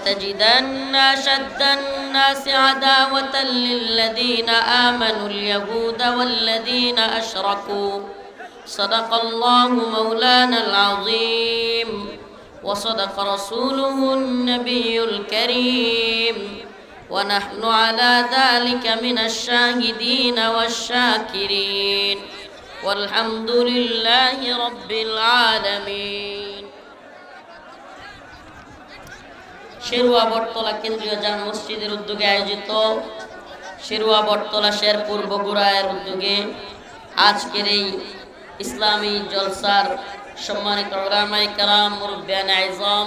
لتجدن أشد الناس عداوة للذين آمنوا اليهود والذين أشركوا. صدق الله مولانا العظيم. وصدق رسوله النبي الكريم. ونحن على ذلك من الشاهدين والشاكرين. والحمد لله رب العالمين. শেরুয়া বটতলা কেন্দ্রীয় জাম মসজিদের উদ্যোগে আয়োজিত শেরুয়া বটতলা শেরপুর বগুড়ায়ের উদ্যোগে আজকের এই ইসলামী জলসার সম্মানিত ওলামাই কারাম মুরব্বিয়ান আইজম,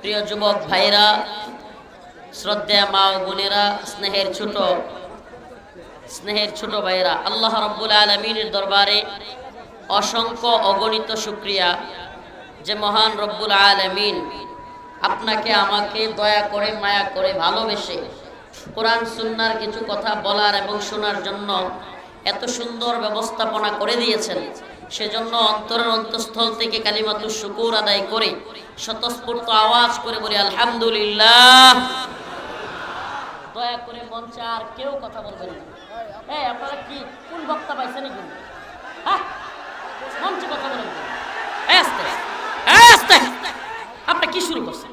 প্রিয় যুবক ভাইরা শ্রদ্ধা মা ও বোনেরা, স্নেহের ছোট স্নেহের ছোট ভাইরা আল্লাহ রব্বুল আলমিনের দরবারে অসংখ্য অগণিত শুক্রিয়া যে মহান রব্বুল আলমিন আপনাকে, আমাকে দয়া করে, মায়া করে ভালোবেসে কোরআন, সুন্নার কিছু কথা বলার এবং শোনার জন্য এত সুন্দর ব্যবস্থাপনা করে দিয়েছেন। সেজন্য অন্তরের অন্তঃস্থল থেকে কালিমাতুর শুকুর আদায় করে, স্বতঃস্ফূর্ত আওয়াজ করে বলি, আলহামদুলিল্লাহ। দয়া করে মঞ্চে আর কেউ কথা বলবেন না। আপনারা কি কোন বক্তা পাইছেন হ্যাঁ? মঞ্চে কথা বলেন। আপনি কি শুরু করছেন?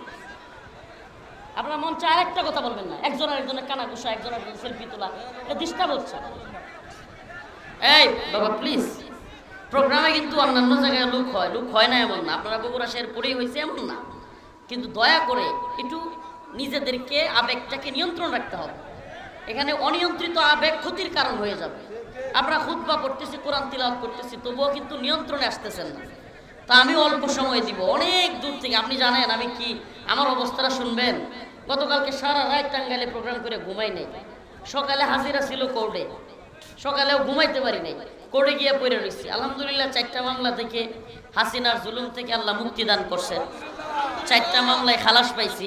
আপনার মঞ্চে আরেকটা কথা বলবেন না। একজন আরেকজনের কানা ঘুষা একজন আরেকজন সেলফি তোলা। এটা ডিস্টার্ব হচ্ছে। এই, বাবা প্লিজ প্রোগ্রামে কিন্তু অন্যান্য জায়গায় লুক হয়। লুক হয় না এমন না। আপনারা বগুড়া শের পরেই হয়েছে এমন না। কিন্তু দয়া করে একটু নিজেদেরকে, আবেগটাকে নিয়ন্ত্রণ রাখতে হবে। এখানে অনিয়ন্ত্রিত আবেগ ক্ষতির কারণ হয়ে যাবে। আমরা খুতবা পড়তেছি, কোরআন তিলাওয়াত করতেছি, তবুও কিন্তু নিয়ন্ত্রণে আসতেছেন না। তা আমি অল্প সময় দিব। অনেক দূর থেকে, আপনি জানেন আমি কি? আমার অবস্থাটা শুনবেন? গতকালকে সারা রাত টাঙ্গাইলে প্রোগ্রাম করে ঘুমাই নেই। সকালে হাজিরা ছিল কোর্টে সকালেও ঘুমাইতে পারি নাই। কোর্টে গিয়ে পড়ে রয়েছি আলহামদুলিল্লাহ চারটা মামলা থেকে হাসিনার জুলুম থেকে আল্লাহ মুক্তি দান করছেন। চারটা মামলায় খালাস পাইছি।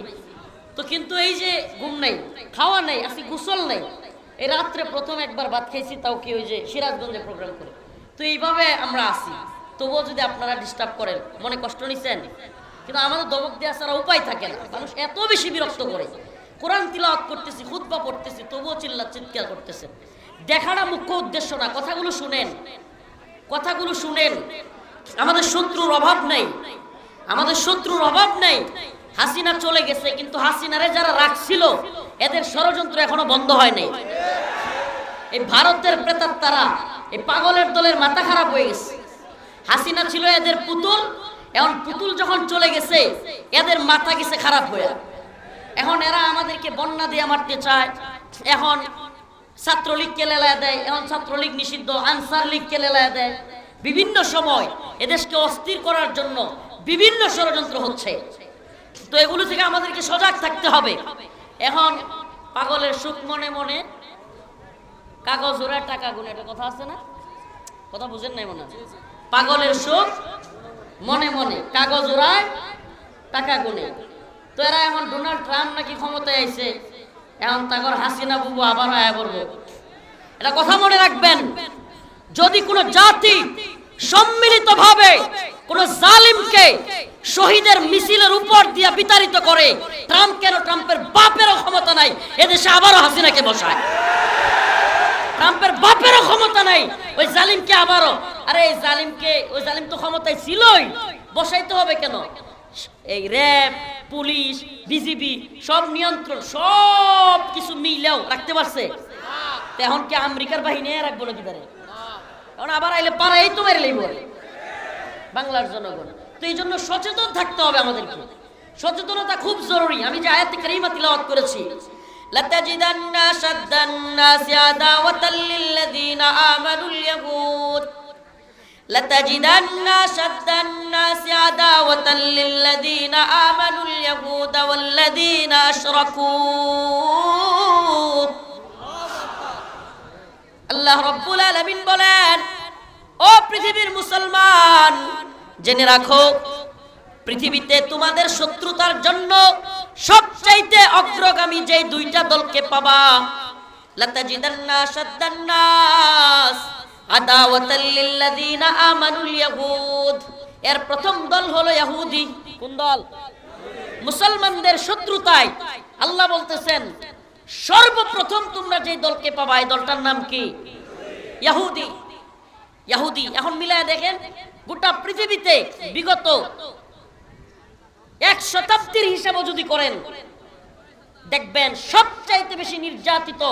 তো কিন্তু এই যে ঘুম নেই, খাওয়া নেই আসি গোসল নেই, এই রাত্রে প্রথম একবার ভাত খাইছি, তাও কি ওই যে সিরাজগঞ্জে প্রোগ্রাম করে। তো এইভাবে আমরা আসি তবুও যদি আপনারা ডিস্টার্ব করেন, মনে কষ্ট নিছেন? কিন্তু আমাদের দমক দেওয়া ছাড়া উপায় থাকে না। মানুষ এত বেশি বিরক্ত করে। কোরআন তিলাওয়াত করতেছি, খুতবা পড়তেছি, তবুও চিল্লা চিৎকার করতেছে। দেখাটা মুখ্য উদ্দেশ্য না কথাগুলো শুনেন। কথাগুলো শুনেন। আমাদের শত্রুর অভাব নেই। আমাদের শত্রুর অভাব নেই। হাসিনা চলে গেছে, কিন্তু হাসিনারে যারা রাখছিল, এদের ষড়যন্ত্র এখনও বন্ধ হয় নাই। এই ভারতের প্রেতার তারা এই পাগলের দলের মাথা খারাপ হয়ে গেছে। হাসিনা ছিল এদের পুতুল এখন পুতুল যখন চলে গেছে, এদের মাথা গেছে খারাপ হয়ে। এখন এরা আমাদেরকে বন্যা দিয়ে মারতে চায়। এখন ছাত্রলীগকে লেলায় দেয়, এখন ছাত্রলীগ নিষিদ্ধ, আনসার লীগকে লেলায় দেয়। বিভিন্ন সময় এদেশকে অস্থির করার জন্য বিভিন্ন ষড়যন্ত্র হচ্ছে। তো এগুলো থেকে আমাদেরকে সজাগ থাকতে হবে। এখন পাগলের সুখ মনে মনে কাগজ ওরা টাকা গুনে। একটা কথা আছে না? কথা বুঝেন নাই মনে? পাগলের সুখ মনে মনে, কাগজ ওরায় টাকা গুনে। তো এরা এখন ডোনাল্ড ট্রাম্প নাকি ক্ষমতায় আইছে, এখন তাগর হাসিনা বুবু আবার আয়া বলব। এটা কথা মনে রাখবেন, যদি কোনো জাতি সম্মিলিতভাবে কোন জালিমকে শহীদের মিছিলের উপর দিয়া বিতাড়িত করে, ট্রাম্প কেন ট্রাম্পের বাপেরও ক্ষমতা নাই? এদেশে আবারও হাসিনাকে বসায়। ট্রাম্পের বাপেরও ক্ষমতা নাই, ওই জালিমকে আবারও আরে এই জালিমকে ওই জালিম তো ক্ষমতায় ছিলই বসাইতে হবে কেন এই র্যাব পুলিশ বিজিবি সব নিয়ন্ত্রণ সব কিছু মিলেও রাখতে পারছে তো এখন কি আমেরিকার বাহিনী রাখবো নাকি তারে এখন আবার আইলে পাড়াই তো মেরে লইব বাংলার জনগণ তো এই জন্য সচেতন থাকতে হবে আমাদেরকে সচেতনতা খুব জরুরি আমি যে আয়াত কারিমা তিলাওয়াত করেছি لتجدن أشد الناس عداوة للذين آمنوا اليهود لتجدن أشد الناس عداوة للذين آمنوا اليهود والذين أشركوا আল্লাহ রব্বুল আলামিন বলেন ও পৃথিবীর মুসলমান জেনে রাখো পৃথিবীতে তোমাদের শত্রুতার জন্য সবচাইতে অগ্রগামী যে দুইটা দলকে পাবা লাতাজিদান্না শাদ্দান্নাস এর প্রথম দল হলো ইহুদি কোন দল? মুসলমানদের শত্রুতায়। আল্লাহ বলতেছেন, সর্বপ্রথম তোমরা যে দলকে পাবা, এই দলটার নাম কি? ইহুদি ইহুদি এখন মিলায় দেখেন, গোটা পৃথিবীতে বিগত এক শতাব্দীর হিসাবও যদি করেন, দেখবেন সবচাইতে বেশি নির্যাতিত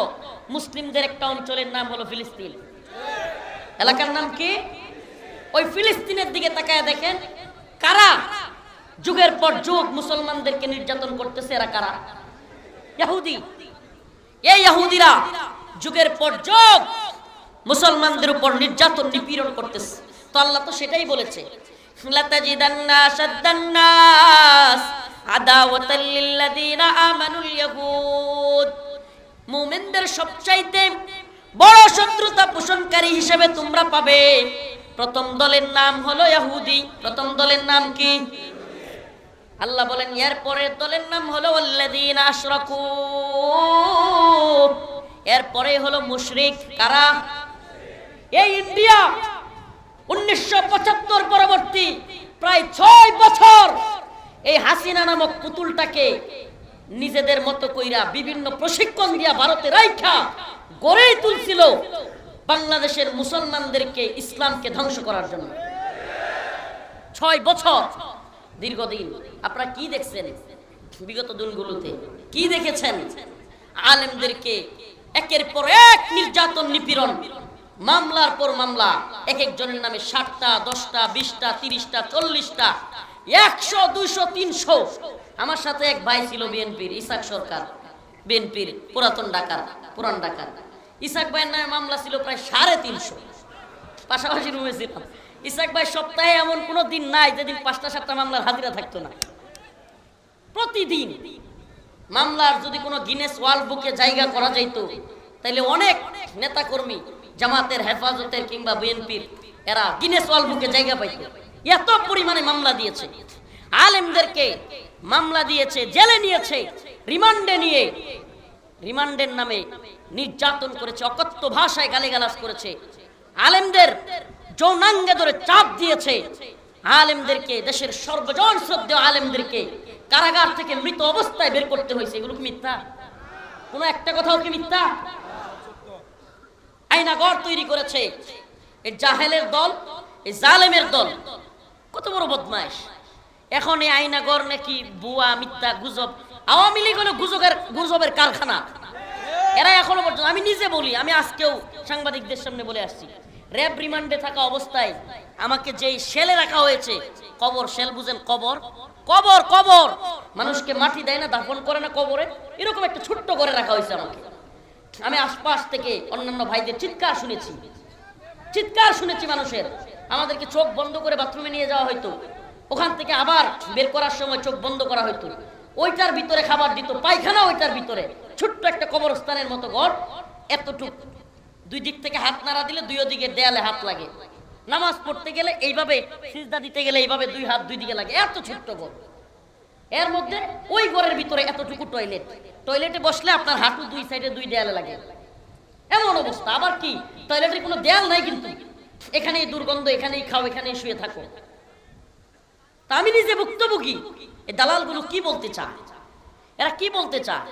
মুসলিমদের একটা অঞ্চলের নাম হলো ফিলিস্তিন। এলাকার নাম কি? ওই ফিলিস্তিনের দিকে তাকায় দেখেন, কারা যুগের পর যুগ মুসলমানদেরকে নির্যাতন করতেছে, এরা কারা? ইহুদি এই ইহুদিরা যুগের পর যুগ মুসলমানদের উপর নির্যাতন, নিপীড়ন করতেছে। তো আল্লাহ তো সেটাই বলেছে সবচাইতে বড় শত্রুতা পোষণকারী হিসেবে তোমরা পাবে। প্রথম দলের নাম হলো ইহুদি প্রথম দলের নাম কি? আল্লাহ বলেন, এর পরের দলের নাম হলো আল্লাযীন আশরাকু। এর পরে হলো মুশরিক। কারা? এই ইন্ডিয়া। উনিশশো পঁচাত্তর পরবর্তী প্রায় ছয় বছর এই হাসিনা নামক পুতুলটাকে নিজেদের মতো কইরা বিভিন্ন প্রশিক্ষণ দিয়া ভারতে রাইখা গড়েই তুলছিল বাংলাদেশের মুসলমানদেরকে ইসলামকে ধ্বংস করার জন্য। ছয় বছর দীর্ঘদিন, আপনারা কি দেখছেন? বিগত দিনগুলোতে কি দেখেছেন? আলেমদেরকে একের পর এক নির্যাতন, নিপীড়ন, মামলার পর মামলা এক একজনের নামে ষাটটা, দশটা, বিশটা, তিরিশটা, চল্লিশটা, একশো, দুইশো, তিনশো আমার সাথে এক ভাই ছিল বিএনপির, ইসাক সরকার। বিএনপির পুরাতন ডাকার পুরান ডাকার ইসাক ভাইয়ের নামে মামলা ছিল প্রায় সাড়ে তিনশো। পাশাপাশি রুমে ছিলাম। ইসাক ভাই সপ্তাহে এমন কোনো দিন নাই যেদিন পাঁচটা, সাতটা মামলার হাজিরা থাকতো না। প্রতিদিন মামলার যদি কোনো গিনেস ওয়ার্ল্ড বুকে জায়গা করা যাইতো তাহলে অনেক নেতাকর্মী জামাতের হেফাজতের কিংবা বিএনপির, এরা গিনেস ওয়ার্ল্ড বুকে জায়গা পাইতো। এত পরিমাণে মামলা দিয়েছে। আলেমদেরকে মামলা দিয়েছে, জেলে নিয়েছে, রিমান্ডে নিয়ে। রিমান্ডের নামে নির্যাতন করেছে, অকথ্য ভাষায় গালিগালাজ করেছে। আলেমদের যৌনাঙ্গে ধরে চাপ দিয়েছে। আলেমদেরকে, দেশের সর্বজন শ্রদ্ধেয় আলেমদেরকে কারাগার থেকে মৃত অবস্থায় বের করতে হয়েছে। এগুলো কি মিথ্যা? কোনো একটা কথাও কি মিথ্যা? আইনাগর তৈরি করেছে। এই জাহেলের দল এই জালেমের দল। কত বড় বদমাইশ। এখন এই আইনাগর নাকি বুয়া, মিথ্যা গুজব। আওয়ামী লীগ হলো গুজবের গুজবের কারখানা। এরা এখনও পর্যন্ত আমি নিজে বলি, আমি আজকেও সাংবাদিকদের সামনে বলে আসছি। র্যাব রিমান্ডে থাকা অবস্থায় আমাকে যেই সেলে রাখা হয়েছে, কবর সেল বুঝেন, কবর। কবর কবর! মানুষকে মাটি দেয় না, দাফন করে না কবরে। এরকম একটা ছোট্ট করে রাখা হয়েছে আমাকে। আমি আশপাশ থেকে অন্যান্য ভাইদের চিৎকার শুনেছি। চিৎকার শুনেছি মানুষের। আমাদেরকে চোখ বন্ধ করে বাথরুমে নিয়ে যাওয়া হয়তো ওখান থেকে আবার বের করার সময় চোখ বন্ধ করা হয়তো ওইটার ভিতরে খাবার দিত, পায়খানা ওইটার ভিতরে। ছোট্ট একটা কবরস্থানের মতো ঘর, এতটুক। দুই দিক থেকে হাত নাড়া দিলে দুই দিকে দেয়ালে হাত লাগে। নামাজ পড়তে গেলে এইভাবে সিজদা দিতে গেলে এইভাবে দুই হাত দুই দিকে লাগে। এত ছোট্ট ঘর। এর মধ্যে ওই ঘরের ভিতরে এতটুকু টয়লেট। টয়লেটে বসলে আপনার হাঁটু দুই সাইডে দুই দেয়ালে লাগে। এমন অবস্থা। আবার কি? টয়লেটের কোনো দেয়াল নাই কিন্তু। এখানেই দুর্গন্ধ, এখানেই খাও, এখানেই শুয়ে থাকো। তা আমি নিজে ভুক্তভোগী। এই দালালগুলো কি বলতে চায়? এরা কি বলতে চায়?